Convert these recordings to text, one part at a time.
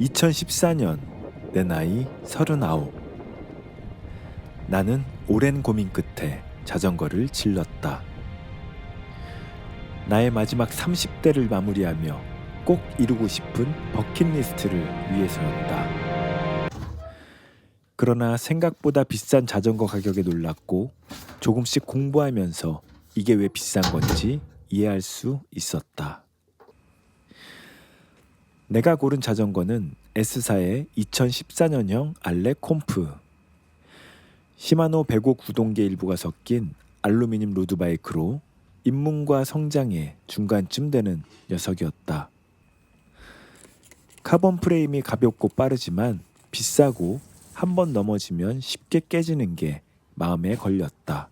2014년 내 나이 39. 나는 오랜 고민 끝에 자전거를 질렀다. 나의 마지막 30대를 마무리하며 꼭 이루고 싶은 버킷리스트를 위해서였다. 그러나 생각보다 비싼 자전거 가격에 놀랐고 조금씩 공부하면서 이게 왜 비싼 건지 이해할 수 있었다. 내가 고른 자전거는 S사의 2014년형 알레 콤프. 시마노 105 구동계 일부가 섞인 알루미늄 로드바이크로 입문과 성장의 중간쯤 되는 녀석이었다. 카본 프레임이 가볍고 빠르지만 비싸고 한 번 넘어지면 쉽게 깨지는 게 마음에 걸렸다.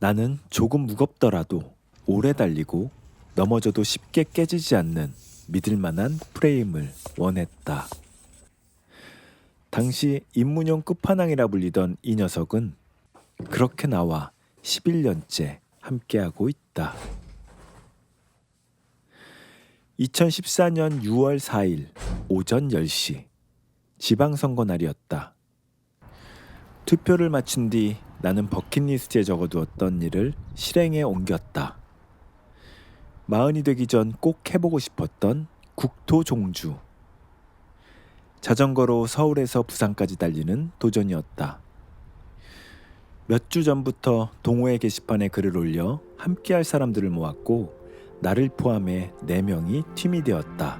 나는 조금 무겁더라도 오래 달리고 넘어져도 쉽게 깨지지 않는 믿을 만한 프레임을 원했다. 당시 입문용 끝판왕이라 불리던 이 녀석은 그렇게 나와 11년째 함께하고 있다. 2014년 6월 4일 오전 10시 지방선거 날이었다. 투표를 마친 뒤 나는 버킷리스트에 적어두었던 일을 실행에 옮겼다. 마흔이 되기 전 꼭 해보고 싶었던 국토 종주. 자전거로 서울에서 부산까지 달리는 도전이었다. 몇 주 전부터 동호회 게시판에 글을 올려 함께할 사람들을 모았고 나를 포함해 4명이 팀이 되었다.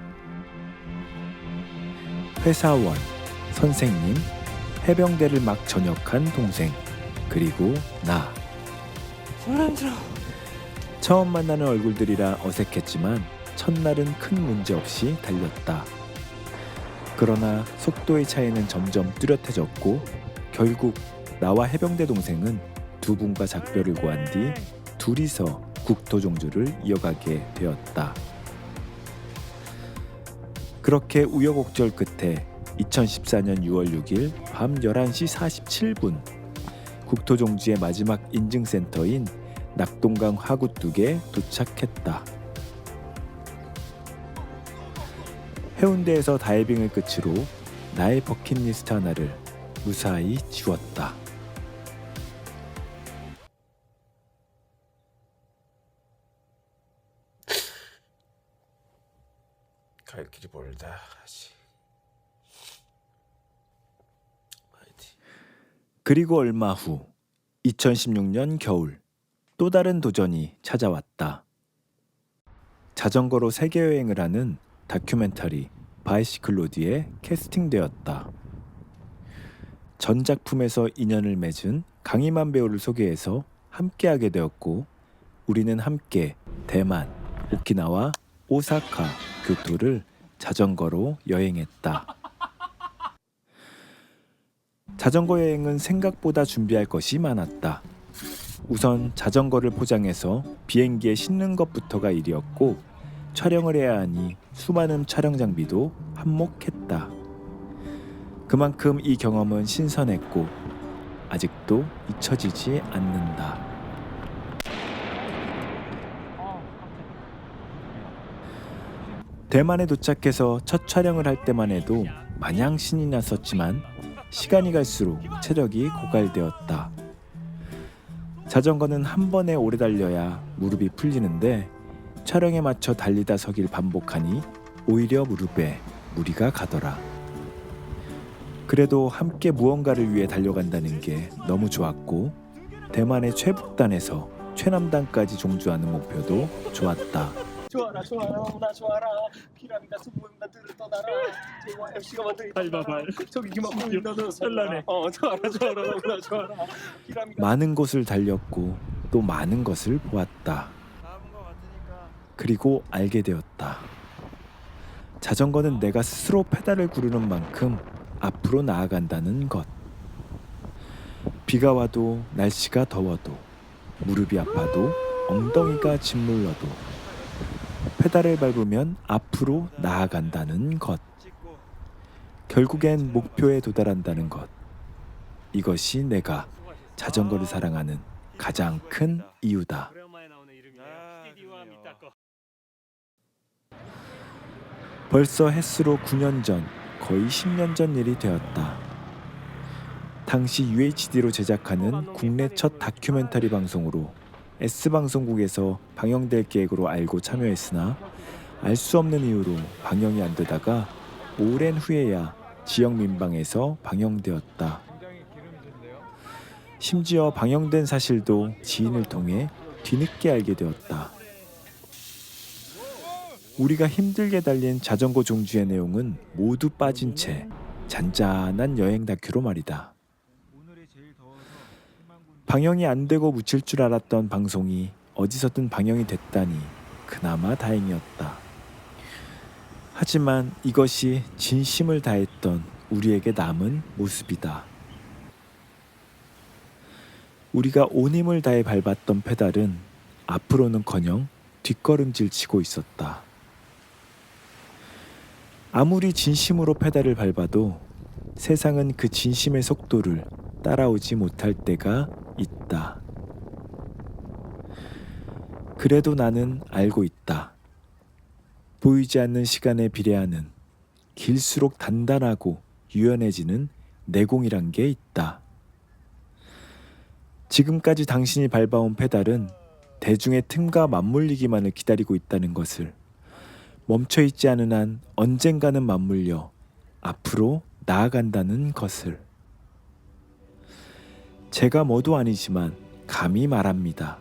회사원, 선생님, 해병대를 막 전역한 동생, 그리고 나. 혼란스러워. 처음 만나는 얼굴들이라 어색했지만 첫날은 큰 문제 없이 달렸다. 그러나 속도의 차이는 점점 뚜렷해졌고 결국 나와 해병대 동생은 두 분과 작별을 고한 뒤 둘이서 국토 종주를 이어가게 되었다. 그렇게 우여곡절 끝에 2014년 6월 6일 밤 11시 47분 국토 종주의 마지막 인증센터인 낙동강 화구뚝에 도착했다. 해운대에서 다이빙을 끝으로 나의 버킷리스트 하나를 무사히 지웠다. 갈 길이 멀다. 그리고 얼마 후 2016년 겨울 또 다른 도전이 찾아왔다. 자전거로 세계 여행을 하는 다큐멘터리 바이시클 로디에 캐스팅되었다. 전 작품에서 인연을 맺은 강희만 배우를 소개해서 함께하게 되었고 우리는 함께 대만, 오키나와 오사카, 교토를 자전거로 여행했다. 자전거 여행은 생각보다 준비할 것이 많았다. 우선 자전거를 포장해서 비행기에 싣는 것부터가 일이었고 촬영을 해야 하니 수많은 촬영 장비도 한몫했다. 그만큼 이 경험은 신선했고 아직도 잊혀지지 않는다. 대만에 도착해서 첫 촬영을 할 때만 해도 마냥 신이 났었지만 시간이 갈수록 체력이 고갈되었다. 자전거는 한 번에 오래 달려야 무릎이 풀리는데 촬영에 맞춰 달리다 서길 반복하니 오히려 무릎에 무리가 가더라. 그래도 함께 무언가를 위해 달려간다는 게 너무 좋았고 대만의 최북단에서 최남단까지 종주하는 목표도 좋았다. 좋아라 좋아라 나 좋아라 피라미다 수문나들을 떠나라 JYFC가 만든 발바발. 저기 기막고 너도 설라네 어 좋아라 좋아라 나 좋아라 피라미다 많은 곳을 달렸고 또 많은 것을 보았다. 그리고 알게 되었다. 자전거는 내가 스스로 페달을 구르는 만큼 앞으로 나아간다는 것. 비가 와도 날씨가 더워도 무릎이 아파도 엉덩이가 짓물러도 페달을 밟으면 앞으로 나아간다는 것. 결국엔 목표에 도달한다는 것. 이것이 내가 자전거를 사랑하는 가장 큰 이유다. 벌써 햇수로 9년 전, 거의 10년 전 일이 되었다. 당시 UHD로 제작하는 국내 첫 다큐멘터리 방송으로 S방송국에서 방영될 계획으로 알고 참여했으나 알 수 없는 이유로 방영이 안 되다가 오랜 후에야 지역 민방에서 방영되었다. 심지어 방영된 사실도 지인을 통해 뒤늦게 알게 되었다. 우리가 힘들게 달린 자전거 종주의 내용은 모두 빠진 채 잔잔한 여행 다큐로 말이다. 방영이 안 되고 묻힐 줄 알았던 방송이 어디서든 방영이 됐다니 그나마 다행이었다. 하지만 이것이 진심을 다했던 우리에게 남은 모습이다. 우리가 온 힘을 다해 밟았던 페달은 앞으로는커녕 뒷걸음질 치고 있었다. 아무리 진심으로 페달을 밟아도 세상은 그 진심의 속도를 따라오지 못할 때가 있다. 그래도 나는 알고 있다. 보이지 않는 시간에 비례하는 길수록 단단하고 유연해지는 내공이란 게 있다. 지금까지 당신이 밟아온 페달은 대중의 틈과 맞물리기만을 기다리고 있다는 것을 멈춰 있지 않은 한 언젠가는 맞물려 앞으로 나아간다는 것을 제가 뭐도 아니지만 감히 말합니다.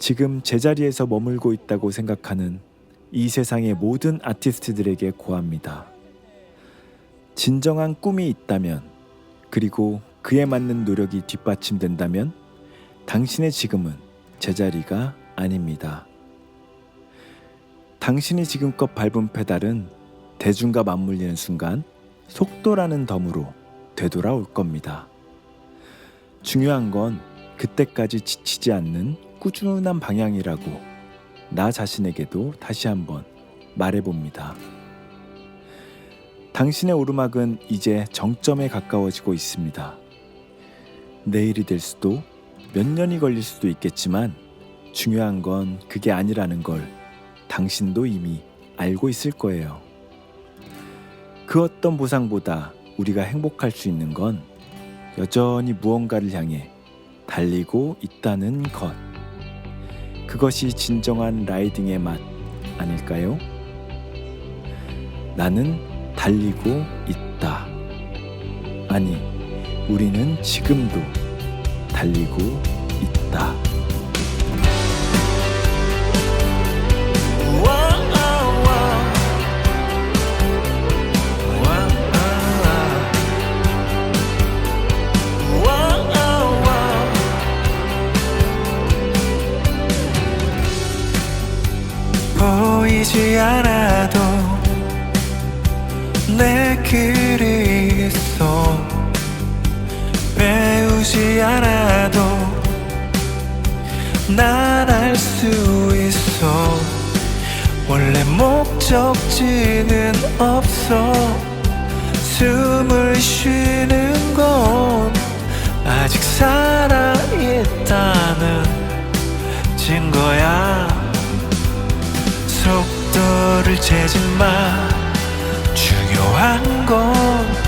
지금 제자리에서 머물고 있다고 생각하는 이 세상의 모든 아티스트들에게 고합니다. 진정한 꿈이 있다면 그리고 그에 맞는 노력이 뒷받침된다면 당신의 지금은 제자리가 아닙니다. 당신이 지금껏 밟은 페달은 대중과 맞물리는 순간 속도라는 덤으로 되돌아올 겁니다. 중요한 건 그때까지 지치지 않는 꾸준한 방향이라고 나 자신에게도 다시 한번 말해봅니다. 당신의 오르막은 이제 정점에 가까워지고 있습니다. 내일이 될 수도 몇 년이 걸릴 수도 있겠지만 중요한 건 그게 아니라는 걸 당신도 이미 알고 있을 거예요. 그 어떤 보상보다 우리가 행복할 수 있는 건 여전히 무언가를 향해 달리고 있다는 것. 그것이 진정한 라이딩의 맛 아닐까요? 나는 달리고 있다. 아니, 우리는 지금도 달리고 있다. 보이지 않아도 내 길이 있어. 배우지 않아도 난 알 수 있어. 원래 목적지는 없어. 숨을 쉬는 건 아직 살아있다는 증거야 속도를 재지 마. 중요한 건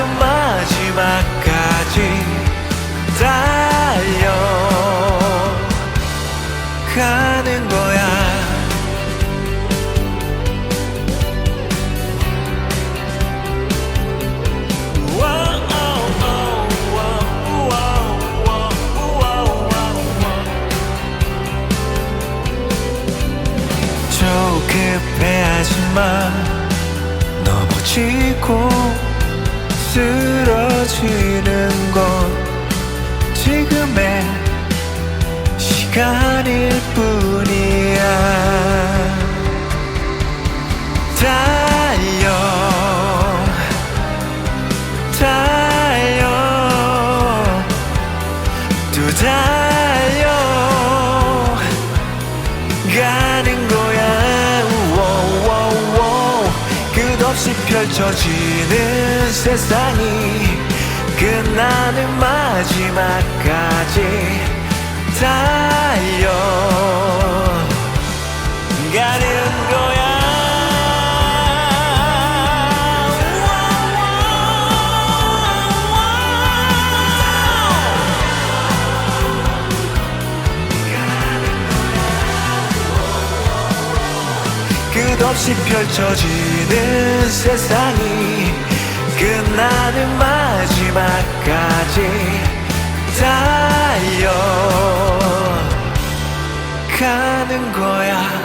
마지막 지금의 시간일 뿐이야. 달려 달려 또 달려. 가는 거야. 우오우오 끝없이 펼쳐지는 세상이 끝나는 마지막까지 달려. 가는 거야. 끝없이 펼쳐지는 세상이 끝나는 마지막까지 달려 가는 거야.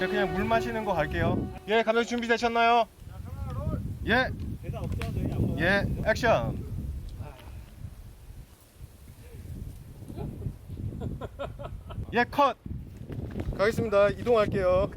자 그냥 물 마시는 거 갈게요. 예, 감독 준비 되셨나요? 예. 예, 액션. 예, 컷. 가겠습니다. 이동할게요.